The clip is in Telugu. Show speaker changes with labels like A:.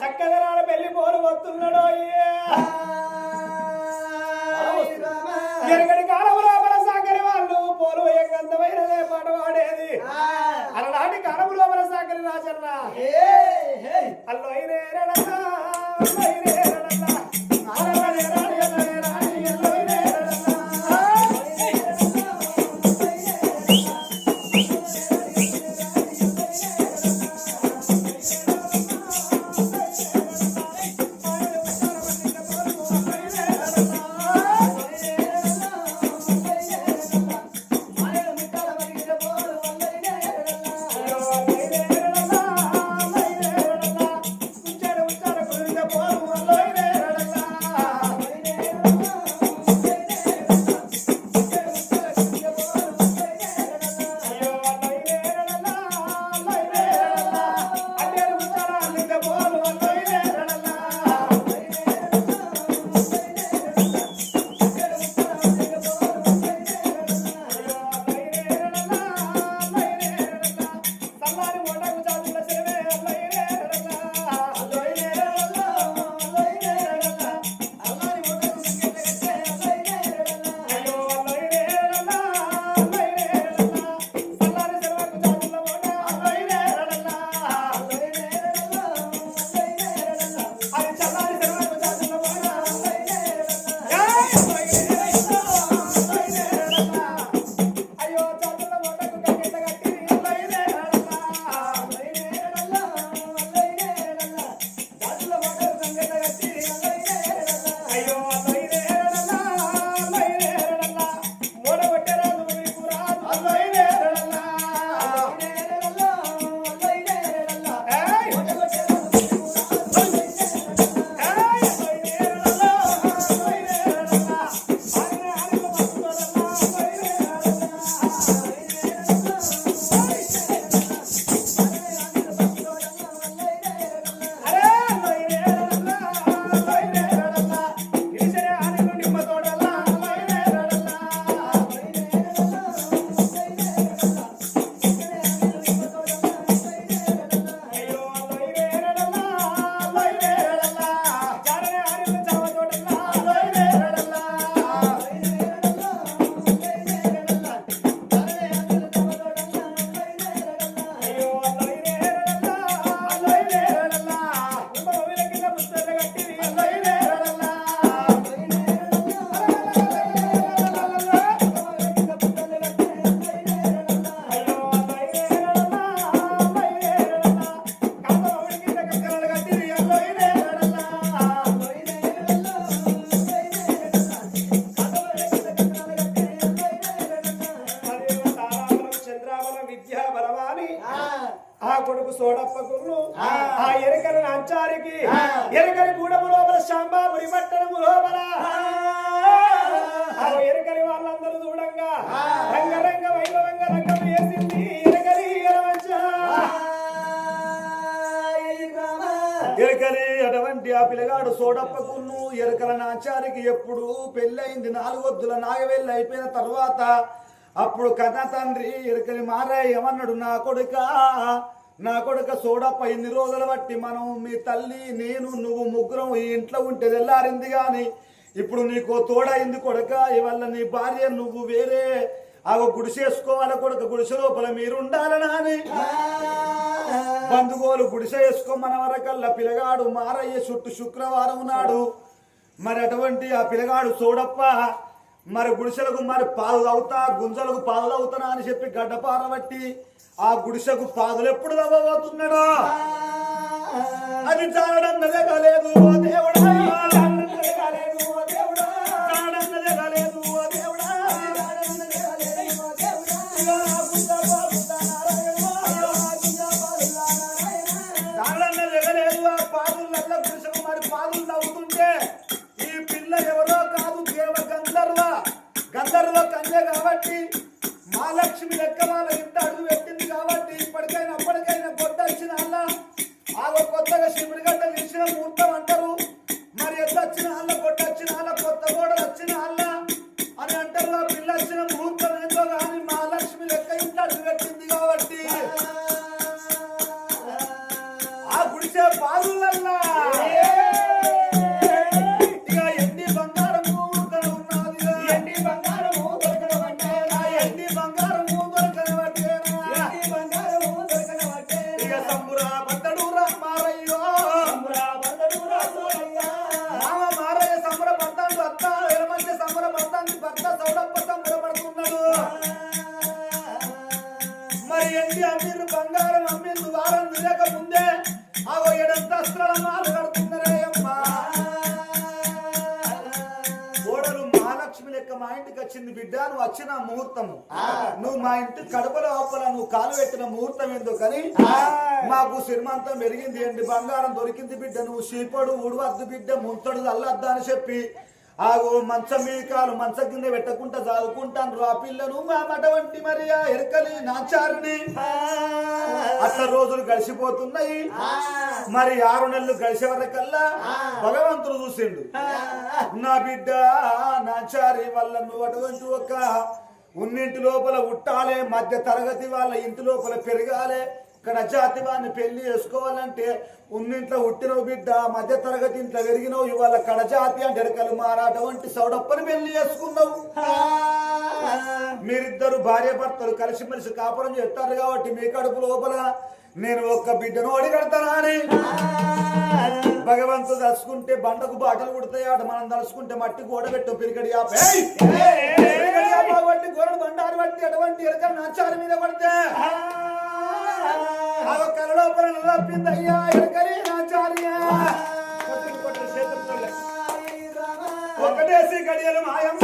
A: చక్కదనాల పెళ్ళి పోరు వస్తున్నాడో ఎరగడి కాలం లోపల సాగరి వాళ్ళు పోలు పాట పాడేది. అలనాటి కాలం లోపల సాగరి రాజన్న. అల్లో అయినే సోడప్పకును ఆ. ఎరకల నాంచారికి ఎరకలి గూడము లోపల శాంబాపురి పట్టణము లోపల. ఆ. ఎరకలి వాళ్ళందరూ చూడంగా రంగరంగ వైభవంగా రంగం వేసింది ఎరకలి
B: ఎరకలి అటువంటి ఆ పిల్లగాడు సోడప్పకును ఎరకల నాచారికి ఎప్పుడు పెళ్ళయింది నాలుగొద్దుల నాగవెల్లి అయిపోయిన తర్వాత అప్పుడు కథ తండ్రి ఎరకలి మారాయి ఏమన్నాడు నా కొడుక. నా కొడుక సోడప్ప ఇన్ని రోజులు బట్టి మనం మీ తల్లి నేను నువ్వు ముగ్గురం ఈ ఇంట్లో ఉంటే తెల్లారింది కానీ ఇప్పుడు నీకు తోడైంది కొడుక ఇవల్ల నీ భార్య నువ్వు వేరే. ఆ గుడిసేసుకోవాలి కొడుక గుడిసె లోపల మీరు ఉండాలని అని బంధుగోలు గుడిసె వేసుకోమన్న వరకల్లా పిలగాడు మారయ్య చుట్టూ శుక్రవారం నాడు. మరి అటువంటి ఆ పిలగాడు చూడప్ప మరి గుడిసెలకు మరి పాలు తాగుతా గుంజలకు పాలు తాగుతానా అని చెప్పి గడ్డపార బట్టి ఆ గుడిసెకు పాదులు ఎప్పుడు తవ్వబోతున్నాడో అది చాలడన్నదే కాలేదు ఓ దేవుడా లెక్క వాళ్ళ ఇంత అడుగు పెట్టింది కాబట్టి ఇప్పటికైనా అప్పటికైనా కొత్త వచ్చిన అలా ఆగో కొత్తగా శివుడి గడ్డ ముహూర్తం
A: బిడ్డ నువ్వు వచ్చిన ముహూర్తము. నువ్వు మా ఇంటి కడప లోపల నువ్వు కాలు పెట్టిన ముహూర్తం ఎందుకని మాకు శ్రీమంతం పెరిగింది ఏంటి? బంగారం దొరికింది బిడ్డ నువ్వు చీపడు ఉడవద్దు బిడ్డ ముంతడు అల్లద్దా అని చెప్పి ఆగో మంచం మీ కాలు మంచం కింద పెట్టకుండా చదువుకుంటాను రా పిల్లను మా మట వంటి మరి ఆ ఎరకలి నాచారుని అట్లా రోజులు గడిచిపోతున్నాయి. మరి ఆరు నెలలు గడిచే వరకల్లా భగవంతుడు చూసిండు. నా బిడ్డ నాచారి వల్ల నువ్వు అటువంటి ఒక ఉన్నింటి లోపల ఉట్టాలే మధ్య తరగతి వాళ్ళ ఇంటి లోపల పెరగాలే. ఇక్కడ జాతి వాడిని పెళ్ళి చేసుకోవాలంటే ఉన్నింట్లో ఉట్టినవు బిడ్డ మధ్య తరగతి ఇంట్లో పెరిగినవు ఇవాళ కడజాతి అంటే ఎరకలు మారాట వంటి సౌడప్పని పెళ్ళి చేసుకున్నావు. మీరిద్దరు భార్య భర్తలు కలిసిమెలిసి కాపురం చేస్తారు కాబట్టి మీ కడుపు లోపల నేను ఒక్క బిడ్డను అడిగడతానా అని. భగవంతుడు తలుచుకుంటే బండకు బాటలు కుడతాయి ఆట మనం తలుచుకుంటే మట్టి గోడ పెట్టు ఆప. బట్టి గోడలు బండారు బట్టి అటువంటి ఎరక నాచారి మీద పడితే. ఆ కల లోపల నలపిందయ్యా ఒకటేసి గడియలు మాయమ్మ